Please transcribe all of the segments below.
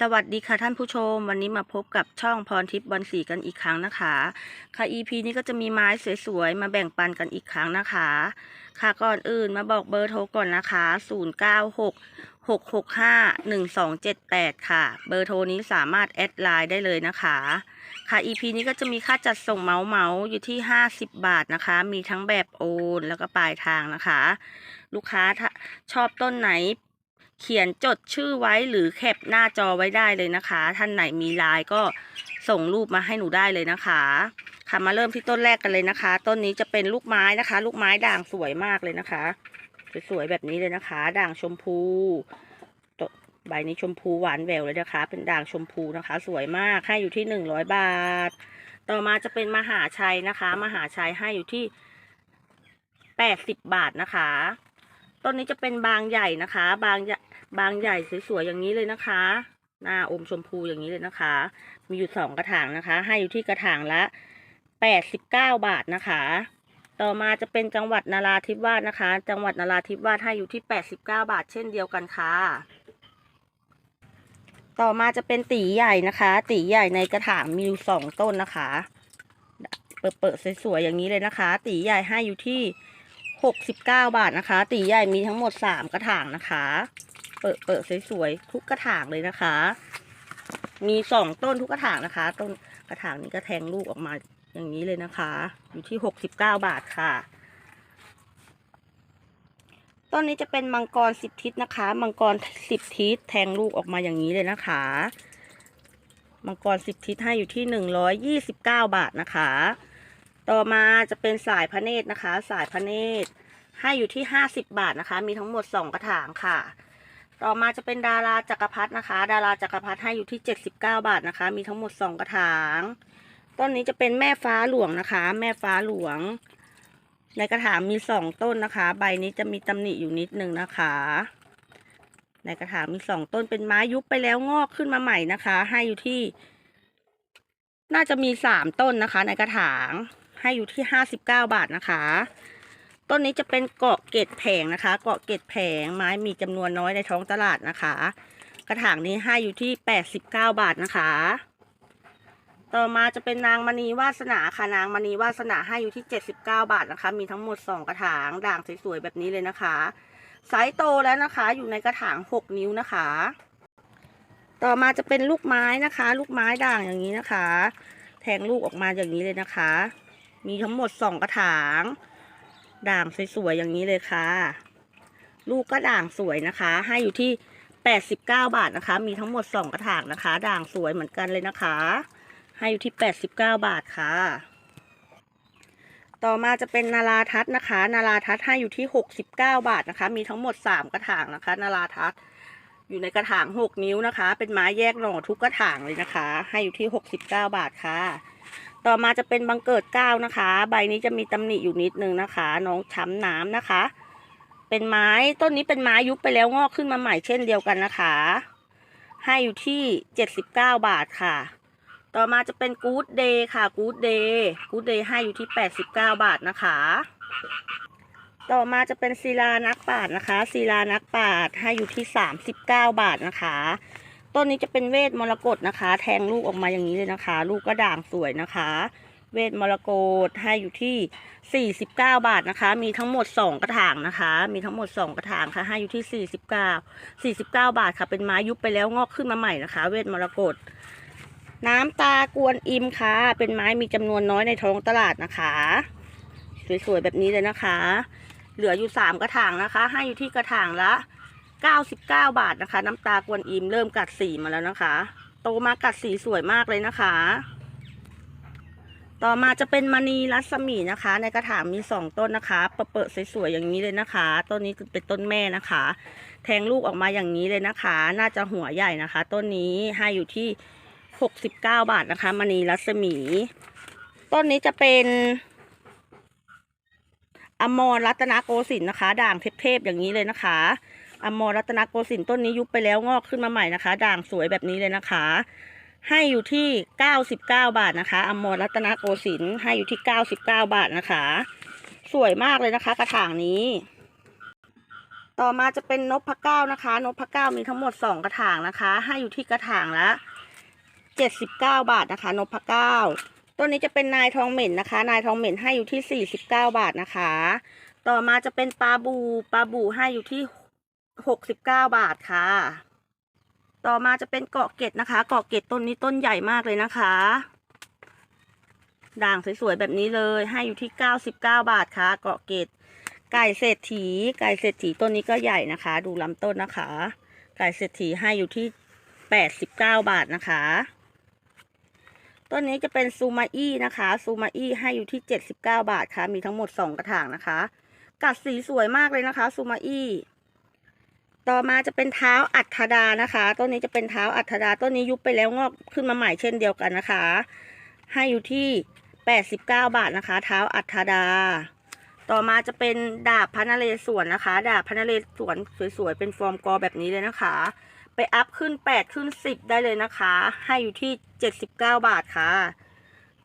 สวัสดีค่ะท่านผู้ชม วันนี้มาพบกับช่องพรทิพย์บอลสีกันอีกครั้งนะคะ ค่ะ EP นี้ก็จะมีไม้สวยๆ มาแบ่งปันกันอีกครั้งนะคะ ค่ะก่อนอื่นมาบอกเบอร์โทรก่อนนะคะ 096 665 1278 ค่ะ เบอร์โทรนี้สามารถแอดไลน์ได้เลยนะคะ ค่ะ EP นี้ก็จะมีค่าจัดส่งเมาส์เมาส์อยู่ที่ 50 บาทนะคะ มีทั้งแบบโอนแล้วก็ปลายทางนะคะ ลูกค้าถ้าชอบต้นไหน เขียนจดชื่อไว้หรือแคปหน้าจอไว้ได้เลยนะคะ ท่านไหนมีไลน์ก็ส่งรูปมาให้หนูได้เลยนะคะ ค่ะมาเริ่มที่ต้นแรกกันเลยนะคะ ต้นนี้จะเป็นลูกไม้นะคะ ลูกไม้ด่างสวยมากเลยนะคะ สวยๆแบบนี้เลยนะคะ ด่างชมพูต้นใบนี้ชมพูหวานแหววเลยนะคะ เป็นด่างชมพูนะคะ สวยมากให้อยู่ที่หนึ่งร้อยบาท ต่อมาจะเป็นมหาชัยนะคะ มหาชัยให้อยู่ที่แปดสิบบาทนะคะ ต้นนี้จะเป็นบางใหญ่นะคะ บางใหญ่บางใหญ่สวยๆอย่างนี้เลยนะคะ หน้าอมชมพูอย่างนี้เลยนะคะ มีอยู่สองกระถางนะคะ ให้อยู่ที่กระถางละแปดสิบเก้าบาทนะคะ ต่อมาจะเป็นจังหวัดนาราธิวาสนะคะ จังหวัดนาราธิวาสให้อยู่ที่แปดสิบเก้าบาท เช่นเดียวกันค่ะ ต่อมาจะเป็นตีใหญ่นะคะ ตีใหญ่ในกระถางมีอยู่สองต้นนะคะ เปิดๆสวยๆอย่างนี้เลยนะคะ ตีใหญ่ให้อยู่ที่ หกสิบเก้าบาทนะคะ ตีใหญ่มีทั้งหมดสามกระถางนะคะ เปิดเปิดสวยๆทุกกระถางเลยนะคะ มีสองต้นทุกกระถางนะคะ ต้นกระถางนี้ก็แทงลูกออกมาอย่างนี้เลยนะคะ อยู่ที่หกสิบเก้าบาทค่ะ ต้นนี้จะเป็นมังกรสิบทิศนะคะ มังกรสิบทิศแทงลูกออกมาอย่างนี้เลยนะคะ มังกรสิบทิศให้อยู่ที่หนึ่งร้อยยี่สิบเก้าบาทนะคะ ต่อมาจะเป็นสายพระเนตรนะคะ สายพระเนตรให้อยู่ที่ห้าสิบบาทนะคะ มีทั้งหมดสองกระถางค่ะ ต่อมาจะเป็นดาราจักรพรรดินะคะ ดาราจักรพรรดิให้อยู่ที่เจ็ดสิบเก้าบาทนะคะ มีทั้งหมดสองกระถางต้นนี้จะเป็นแม่ฟ้าหลวงนะคะ แม่ฟ้าหลวง ในกระถางมีสองต้นนะคะ ใบนี้จะมีตำหนิอยู่นิดนึงนะคะ ในกระถางมีสองต้นเป็นไม้ยุบไปแล้วงอกขึ้นมาใหม่นะคะ ให้อยู่ที่ น่าจะมีสามต้นนะคะ ในกระถาง ให้อยู่ที่ห้าสิบเก้าบาทนะคะ ต้นนี้จะเป็นเกาะเกตแผงนะคะ เกาะเกตแผงไม้มีจำนวนน้อยในท้องตลาดนะคะ กระถางนี้ให้อยู่ที่แปดสิบเก้าบาทนะคะ ต่อมาจะเป็นนางมณีวาสนาค่ะนางมณีวาสนาให้อยู่ที่เจ็ดสิบเก้าบาทนะคะ มีทั้งหมดสองกระถางด่างสวยๆแบบนี้เลยนะคะไซส์โตแล้วนะคะ อยู่ในกระถางหกนิ้วนะคะต่อมาจะเป็นลูกไม้นะคะ ลูกไม้ด่างอย่างนี้นะคะ แทงลูกออกมาอย่างนี้เลยนะคะ มีทั้งหมดสองกระถาง ด่างสวยๆอย่างนี้เลยค่ะ ลูกก็ด่างสวยนะคะ ให้อยู่ที่แปดสิบเก้าบาทนะคะ มีทั้งหมดสองกระถางนะคะ ด่างสวยเหมือนกันเลยนะคะ ให้อยู่ที่แปดสิบเก้าบาทค่ะ ต่อมาจะเป็นนาราทัศน์นะคะ นาราทัศน์ให้อยู่ที่หกสิบเก้าบาทนะคะ มีทั้งหมดสามกระถางนะคะ นาราทัศน์อยู่ในกระถางหกนิ้วนะคะ เป็นไม้แยกหน่อทุกกระถางเลยนะคะ ให้อยู่ที่หกสิบเก้าบาทค่ะ ต่อมาจะเป็นบังเกิดเก้านะคะ ใบนี้จะมีตำหนิอยู่นิดนึงนะคะ น้องช้ำน้ำนะคะ เป็นไม้ต้นนี้เป็นไม้ยุบไปแล้วงอกขึ้นมาใหม่เช่นเดียวกันนะคะ ให้อยู่ที่เจ็ดสิบเก้าบาทค่ะ ต่อมาจะเป็นกู๊ดเดย์ค่ะกู๊ดเดย์กู๊ดเดย์ให้อยู่ที่แปดสิบเก้าบาทนะคะ ต่อมาจะเป็นศิลานักปาดนะคะศิลานักปาดให้อยู่ที่สามสิบเก้าบาทนะคะ ต้นนี้จะเป็นเวทมรกตนะคะ แทงลูกออกมาอย่างนี้เลยนะคะ ลูกก็ด่างสวยนะคะ เวทมรกตให้อยู่ที่สี่สิบเก้าบาทนะคะ มีทั้งหมดสองกระถางนะคะ มีทั้งหมดสองกระถางค่ะ ให้อยู่ที่สี่สิบเก้าสี่สิบเก้าบาทค่ะ เป็นไม้ยุบไปแล้วงอกขึ้นมาใหม่นะคะ เวทมรกตน้ำตากวนอิมค่ะ เป็นไม้มีจำนวนน้อยในท้องตลาดนะคะ สวยๆแบบนี้เลยนะคะ เหลืออยู่สามกระถางนะคะ ให้อยู่ที่กระถางละ เก้าสิบเก้าบาทนะคะ น้ำตากวนอิมเริ่มกัดสีมาแล้วนะคะ โตมากัดสีสวยมากเลยนะคะ ต่อมาจะเป็นมณีรัศมีนะคะ ในกระถางมีสองต้นนะคะเปิดสวยๆอย่างนี้เลยนะคะ ต้นนี้เป็นต้นแม่นะคะ แทงลูกออกมาอย่างนี้เลยนะคะ น่าจะหัวใหญ่นะคะ ต้นนี้ให้อยู่ที่หกสิบเก้าบาทนะคะมณีรัศมี ต้นนี้จะเป็นอมรรัตนโกสินทร์นะคะ ด่างเทพๆอย่างนี้เลยนะคะ อมรรัตนโกสินทร์ต้นนี้ยุบไปแล้วงอกขึ้นมาใหม่นะคะ ด่างสวยแบบนี้เลยนะคะ ให้อยู่ที่เก้าสิบเก้าบาทนะคะอมรรัตนโกสินทร์ให้อยู่ที่เก้าสิบเก้าบาทนะคะ สวยมากเลยนะคะ กระถางนี้ ต่อมาจะเป็นนพเก้านะคะ นพเก้ามีทั้งหมดสองกระถางนะคะ ให้อยู่ที่กระถางละเจ็ดสิบเก้าบาทนะคะนพเก้าต้นนี้จะเป็นนายทองเหม็นนะคะ นายทองเหม็นให้อยู่ที่สี่สิบเก้าบาทนะคะ ต่อมาจะเป็นปลาบูปลาบูให้อยู่ที่ หกสิบเก้าบาทค่ะ ต่อมาจะเป็นเกาะเกร็ดนะคะ เกาะเกร็ดต้นนี้ต้นใหญ่มากเลยนะคะ ด่างสวยๆแบบนี้เลย ให้อยู่ที่เก้าสิบเก้าบาทค่ะ เกาะเกร็ดไก่เศรษฐี ไก่เศรษฐีต้นนี้ก็ใหญ่นะคะ ดูลำต้นนะคะ ไก่เศรษฐีให้อยู่ที่แปดสิบเก้าบาทนะคะต้นนี้จะเป็นซูมาอี้นะคะซูมาอี้ให้อยู่ที่เจ็ดสิบเก้าบาทค่ะ มีทั้งหมดสองกระถางนะคะ กัดสีสวยมากเลยนะคะซูมาอี้ ต่อมาจะเป็นเท้าอัฏฐดานะคะ ต้นนี้จะเป็นเท้าอัฏฐดา ต้นนี้ยุบไปแล้วงอกขึ้นมาใหม่เช่นเดียวกันนะคะ ให้อยู่ที่แปดสิบเก้าบาทนะคะ เท้าอัฏฐดา ต่อมาจะเป็นดาบพระนเรศวรนะคะ ดาบพระนเรศวรสวยๆ เป็นฟอร์มกอแบบนี้เลยนะคะ ไปอัพขึ้น8ขึ้น10ได้เลยนะคะ ให้อยู่ที่79บเก้าบาทค่ะ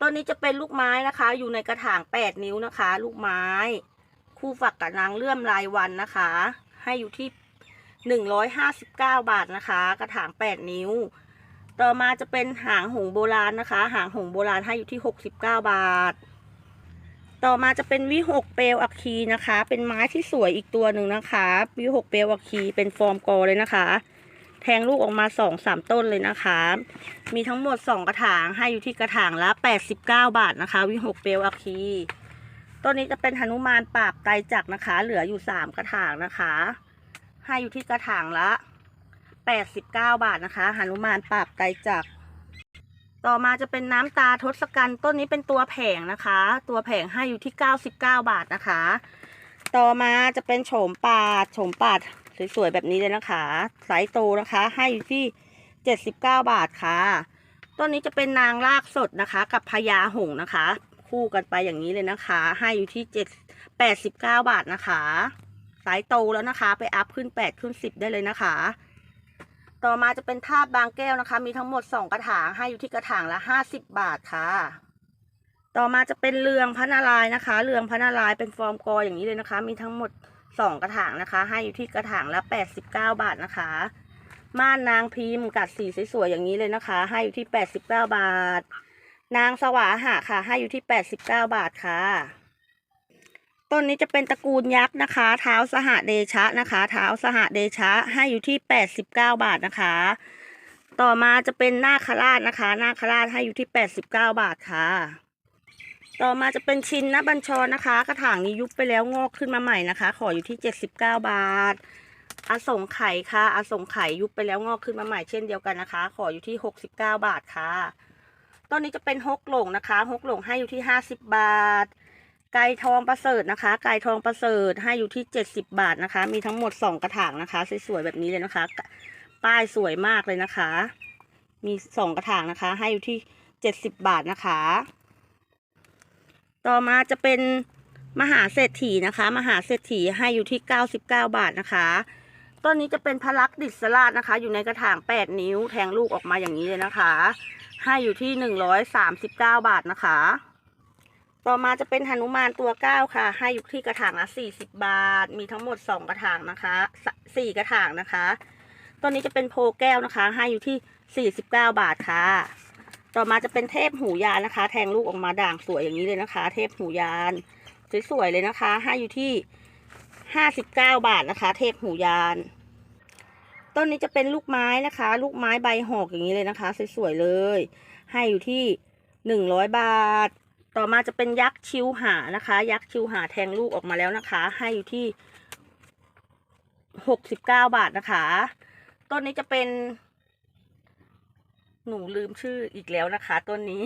ต้นนี้จะเป็นลูกไม้นะคะ อยู่ในกระถาง8นิ้วนะคะ ลูกไม้ คู่ฝักกับนางเลื่อมรายวันนะคะ ให้อยู่ที่ 159 บาทนะคะ กระถาง 8 นิ้ว ต่อมาจะเป็นหางหงโบราณนะคะ หางหงโบราณให้อยู่ที่ 69 บาท ต่อมาจะเป็นวิหกเปลวอัคคีนะคะ เป็นไม้ที่สวยอีกตัวหนึ่งนะคะ วิหกเปลวอัคคีเป็นฟอร์มกอเลยนะคะ แทงลูกออกมาสองสามต้นเลยนะคะ มีทั้งหมดสองกระถางให้อยู่ที่กระถางละแปดสิบเก้าบาทนะคะ วิหกเปลวอัคคีต้นนี้จะเป็นหนุมานปราบไตรจักรนะคะ เหลืออยู่สามกระถางนะคะ ให้อยู่ที่กระถางละแปดสิบาทนะคะหานุมานปราบไตจักต่อมาจะเป็นน้ำตาทศกัณฐ์ต้นนี้เป็นตัวแผงนะคะ ตัวแผงให้อยู่ที่ 99 บาทนะคะ ต่อมาจะเป็นโฉมปาดโฉมปาดสวยๆแบบนี้เลยนะคะไซส์โตนะคะ ให้อยู่ที่ 79 บาทค่ะต้นนี้จะเป็นนางรากสดนะคะ กับพญาหงนะคะ คู่กันไปอย่างนี้เลยนะคะ ให้อยู่ที่7 89บาทนะคะ ไซส์โตแล้วนะคะ ไปอัพขึ้น 8 ขึ้น 10 ได้เลยนะคะ ต่อมาจะเป็นทาบบางแก้วนะคะ มีทั้งหมดสองกระถางให้อยู่ที่กระถางละห้าสิบบาทค่ะ ต่อมาจะเป็นเรืองพระนารายนะคะ เรืองพระนารายเป็นฟอร์มกออย่างนี้เลยนะคะ มีทั้งหมดสองกระถางนะคะ ให้อยู่ที่กระถางละแปดสิบเก้าบาทนะคะ ม่านนางพิมพ์กัดสีสวยๆอย่างนี้เลยนะคะ ให้อยู่ที่แปดสิบเก้าบาท นางสวาหะค่ะ ให้อยู่ที่แปดสิบเก้าบาทค่ะ ต้นนี้จะเป็นตระกูลยักษ์นะคะ เท้าสหเดชะนะคะ เท้าสหเดชะให้อยู่ที่89บเก้าบาทนะคะ ต่อมาจะเป็นนาคราชนะคะ นาคราชให้อยู่ที่89บเก้าบาทค่ะ ต่อมาจะเป็นชินนบัญชรนะคะ กระถางนี้ยุบไปแล้วงอกขึ้นมาใหม่นะคะ ขออยู่ที่79บเก้าบาทอสงไข่ค่ะอสงไข่ยุบไปแล้วงอกขึ้นมาใหม่เช่นเดียวกันนะคะ ขออยู่ที่69บเก้าบาทค่ะต้นนี้จะเป็นฮกหลงนะคะฮกหลงให้อยู่ที่50บาท ไก่ทองประเสริฐนะคะ ไก่ทองประเสริฐให้อยู่ที่ 70 บาทนะคะ มีทั้งหมด 2 กระถางนะคะ สวยๆแบบนี้เลยนะคะ ป้ายสวยมากเลยนะคะ มี 2 กระถางนะคะ ให้อยู่ที่ 70 บาทนะคะ ต่อมาจะเป็นมหาเศรษฐีนะคะ มหาเศรษฐีให้อยู่ที่ 99 บาทนะคะต้นนี้จะเป็นพลักดิสลาดนะคะ อยู่ในกระถาง 8 นิ้วแทงลูกออกมาอย่างนี้เลยนะคะ ให้อยู่ที่ 139 บาทนะคะ ต่อมาจะเป็นหนุมานตัวเก้าค่ะ ให้อยู่ที่กระถางละสี่สิบบาท มีทั้งหมดสองกระถางนะคะสี่กระถางนะคะ ตัวนี้จะเป็นโพแก้วนะคะ ให้อยู่ที่สี่สิบเก้าบาทค่ะ ต่อมาจะเป็นเทพหูยานนะคะ แทงลูกออกมาด่างสวยอย่างนี้เลยนะคะ เทพหูยานสวยๆเลยนะคะ ให้อยู่ที่ห้าสิบเก้าบาทนะคะ เทพหูยาน ต้นนี้จะเป็นลูกไม้นะคะ ลูกไม้ใบหอกอย่างนี้เลยนะคะ สวยๆเลย ให้อยู่ที่หนึ่งร้อยบาท ต่อมาจะเป็นยักษ์ชิวหานะคะ ยักษ์ชิวหาแทงลูกออกมาแล้วนะคะ ให้อยู่ที่หกสิบเก้าบาทนะคะต้นนี้จะเป็น หนูลืมชื่ออีกแล้วนะคะต้นนี้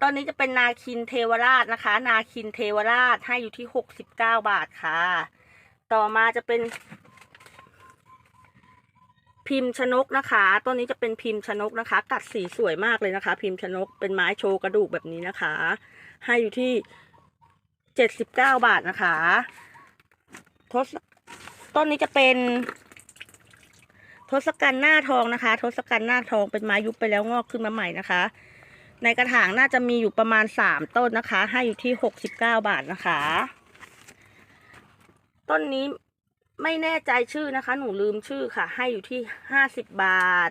ต้นนี้จะเป็นนาคินเทวราชนะคะ นาคินเทวราชให้อยู่ที่หกสิบเก้าบาทค่ะ ต่อมาจะเป็น พิมพ์ชนกนะคะต้นนี้จะเป็นพิมพ์ชนกนะคะ กัดสีสวยมากเลยนะคะ พิมพ์ชนกเป็นไม้โชว์กระดูกแบบนี้นะคะ ให้อยู่ที่เจ็ดสิบเก้าบาทนะคะทศต้นนี้จะเป็นทศกัณฐ์หน้าทองนะคะ ทศกัณฐ์หน้าทองเป็นไม้ยุบไปแล้วงอกขึ้นมาใหม่นะคะ ในกระถางน่าจะมีอยู่ประมาณสามต้นนะคะ ให้อยู่ที่หกสิบเก้าบาทนะคะ ต้นนี้ ไม่แน่ใจชื่อนะคะ หนูลืมชื่อค่ะ ให้อยู่ที่ห้าสิบบาท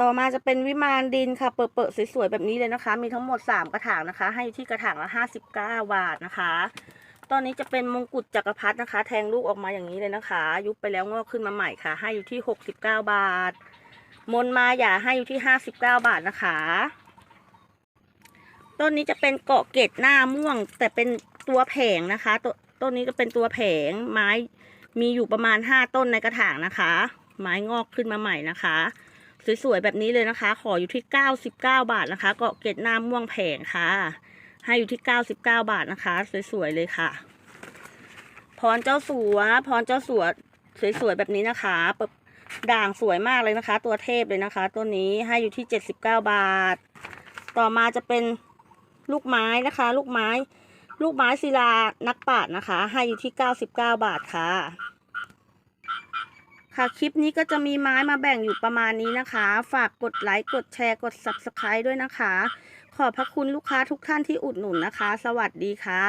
ต่อมาจะเป็นวิมานดินค่ะเปิดๆสวยๆแบบนี้เลยนะคะ มีทั้งหมดสามกระถางนะคะ ให้อยู่ที่กระถางละห้าสิบเก้าบาทนะคะ ตอนนี้จะเป็นมงกุฎจักรพรรดินะคะ แทงลูกออกมาอย่างนี้เลยนะคะ ยุบไปแล้วงอกขึ้นมาใหม่ค่ะ ให้อยู่ที่หกสิบเก้าบาท มนมาอย่าให้อยู่ที่ห้าสิบเก้าบาทนะคะต้นนี้จะเป็นเกาะเกตหน้าม่วงแต่เป็นตัวแผงนะคะ ตัว ต้นนี้จะเป็นตัวแผงไม้มีอยู่ประมาณห้าต้นในกระถางนะคะ ไม้งอกขึ้นมาใหม่นะคะ สวยๆแบบนี้เลยนะคะ ขออยู่ที่เก้าสิบเก้าบาทนะคะเกาะเกตหน้าม่วงแผงค่ะ ให้อยู่ที่เก้าสิบเก้าบาทนะคะ สวยๆเลยค่ะ พรเจ้าสัวพรเจ้าสัวสวยๆแบบนี้นะคะเปิดด่างสวยมากเลยนะคะ ตัวเทพเลยนะคะ ตัวนี้ให้อยู่ที่เจ็ดสิบเก้าบาท ต่อมาจะเป็นลูกไม้นะคะ ลูกไม้ ลูกไม้ศิลานักปราชญ์นะคะ ให้อยู่ที่เก้าสิบเก้าบาทค่ะ ค่ะ คลิปนี้ก็จะมีไม้มาแบ่งอยู่ประมาณนี้นะคะ ฝากกดไลค์ กดแชร์ กด subscribe ด้วยนะคะ ขอบพระคุณลูกค้าทุกท่านที่อุดหนุนนะคะ สวัสดีค่ะ